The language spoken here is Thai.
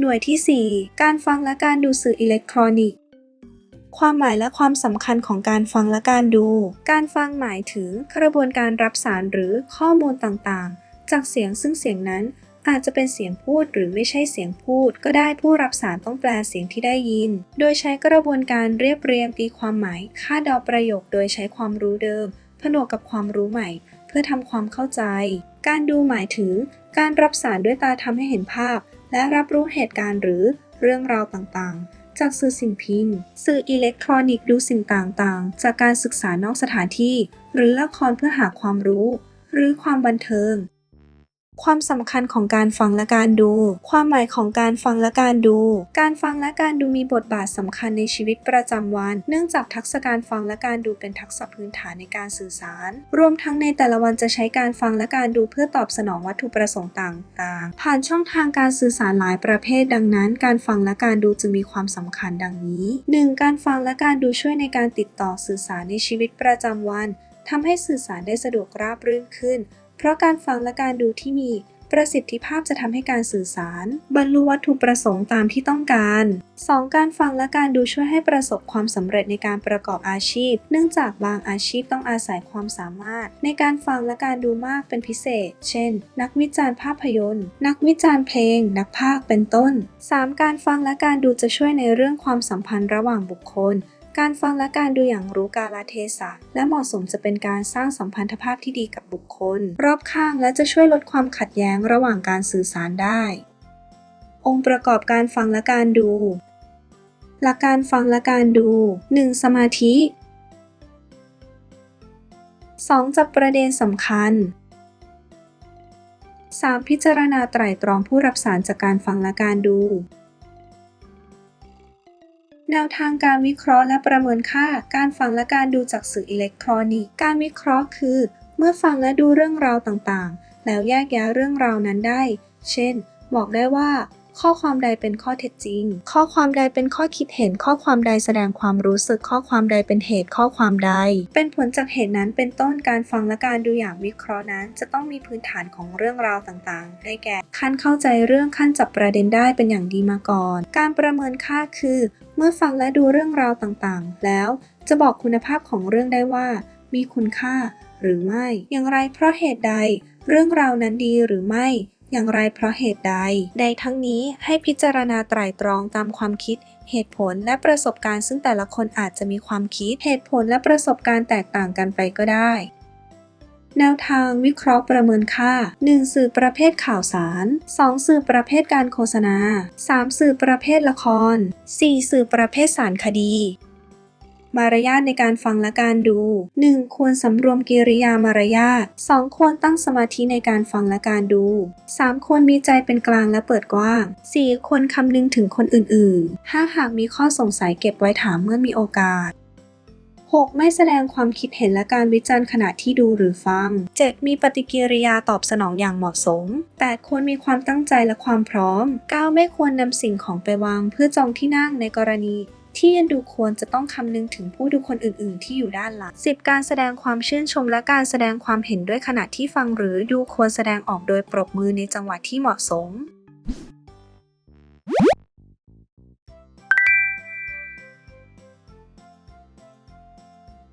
หน่วยที่ 4 การฟังและการดูสื่ออิเล็กทรอนิกส์ ความหมายและความสำคัญของการฟังและการดู การฟังหมายถึงกระบวนการรับสารหรือข้อมูลต่างๆ จากเสียงซึ่งเสียงนั้นอาจจะเป็นเสียงพูดหรือไม่ใช่เสียงพูด ก็ได้ผู้รับสารต้องแปลเสียงที่ได้ยิน โดยใช้กระบวนการเรียบเรียงตีความหมายคาดเดาประโยคโดยใช้ความรู้เดิม ผนวกกับความรู้ใหม่ เพื่อทำความเข้าใจ การดูหมายถึง การรับสารด้วยตาทำให้เห็นภาพ และรับรู้เหตุการณ์หรือเรื่องราวต่างๆ จากสื่อสิ่งพิมพ์ สื่ออิเล็กทรอนิกส์ดูสิ่งต่างๆ จากการศึกษานอกสถานที่ หรือละครเพื่อหาความรู้ หรือความบันเทิง ความสำคัญของการฟังและการดู ความหมายของการฟังและการดู การฟังและการดูมีบทบาทสำคัญในชีวิตประจำวัน เนื่องจากทักษะการฟังและการดูเป็นทักษะพื้นฐานในการสื่อสาร รวมทั้งในแต่ละวันจะใช้การฟังและการดูเพื่อตอบสนองวัตถุประสงค์ต่างๆ ผ่านช่องทางการสื่อสารหลายประเภท ดังนั้น การฟังและการดูจึงมีความสำคัญดังนี้ 1. การฟังและการดูช่วยในการติดต่อสื่อสารในชีวิตประจำวันทำให้สื่อสารได้สะดวกราบรื่นขึ้น เพราะการฟังและการดูที่มีประสิทธิภาพจะทำให้การสื่อสาร บรรลุวัตถุประสงค์ตามที่ต้องการ 2. การฟังและการดูช่วยให้ประสบความสำเร็จในการประกอบอาชีพ เนื่องจากบางอาชีพต้องอาศัยความสามารถ ในการฟังและการดูมากเป็นพิเศษ เช่น นักวิจารณ์ภาพยนตร์ นักวิจารณ์เพลง นักพากย์เป็นต้น 3. การฟังและการดูจะช่วยในเรื่องความสัมพันธ์ระหว่างบุคคล การฟังและการดูอย่างรู้กาลเทศะ และเหมาะสมจะเป็นการสร้างสัมพันธภาพที่ดีกับบุคคล รอบข้างและจะช่วยลดความขัดแย้งระหว่างการสื่อสารได้ องค์ประกอบการฟังและการดู หลักการฟังและการดู 1. สมาธิ 2. จับประเด็นสำคัญ 3. พิจารณาไตร่ตรองผู้รับสารจากการฟังและการดู แนวทางการวิเคราะห์และประเมินค่า การฟังและการดูจากสื่ออิเล็กทรอนิกส์ การวิเคราะห์คือ เมื่อฟังและดูเรื่องราวต่างๆ แล้วแยกแยะเรื่องราวนั้นได้ เช่น บอกได้ว่า ข้อความใดเป็นข้อเท็จจริง ข้อความใดเป็นข้อคิดเห็น ข้อความใดแสดงความรู้สึก ข้อความใดเป็นเหตุข้อความใด เป็นผลจากเหตุนั้นเป็นต้นการฟังและการดูอย่างวิเคราะห์นั้น จะต้องมีพื้นฐานของเรื่องราวต่างๆ ได้แก่ขั้นเข้าใจเรื่องขั้นจับประเด็นได้เป็นอย่างดีมาก่อน การประเมินค่าคือ เมื่อฟังและดูเรื่องราวต่างๆ แล้วจะบอกคุณภาพของเรื่องได้ว่า มีคุณค่าหรือไม่ อย่างไรเพราะเหตุใด เรื่องราวนั้นดีหรือไม่ อย่างไรเพราะเหตุใดใดทั้งนี้ให้พิจารณาไตร่ตรองตามความคิดเหตุผลและประสบการณ์ซึ่งแต่ละคนอาจจะมีความคิด เหตุผลและประสบการณ์แตกต่างกันไปก็ได้ แนวทางวิเคราะห์ประเมินค่า 1. สื่อประเภทข่าวสาร 2. สื่อประเภทการโฆษณา 3. สื่อประเภทละคร 4. สื่อประเภทสารคดี มารยาทในการฟังและการดู 1. ควรสำรวมกิริยามารยาท 2. ควรตั้งสมาธิในการฟังและการดู 3. ควรมีใจเป็นกลางและเปิดกว้าง 4. ควรคำนึงถึงคนอื่นๆ 5. หากมีข้อสงสัยเก็บไว้ถามเมื่อมีโอกาส 6. ไม่แสดงความคิดเห็นและการวิจารณ์ขณะที่ดูหรือฟัง 7. มีปฏิกิริยาตอบสนองอย่างเหมาะสม 8. ควรมีความตั้งใจและความพร้อม 9. ไม่ควรนำสิ่งของไปวางเพื่อจองที่นั่งในกรณี ที่ยันดูควรจะต้องคำนึงถึงผู้ดูคนอื่น ๆ ที่อยู่ด้านหลัง 10. การแสดงความชื่นชมและการแสดงความเห็นด้วยขณะที่ฟังหรือดูควรแสดงออกโดยปรบมือในจังหวะที่เหมาะสม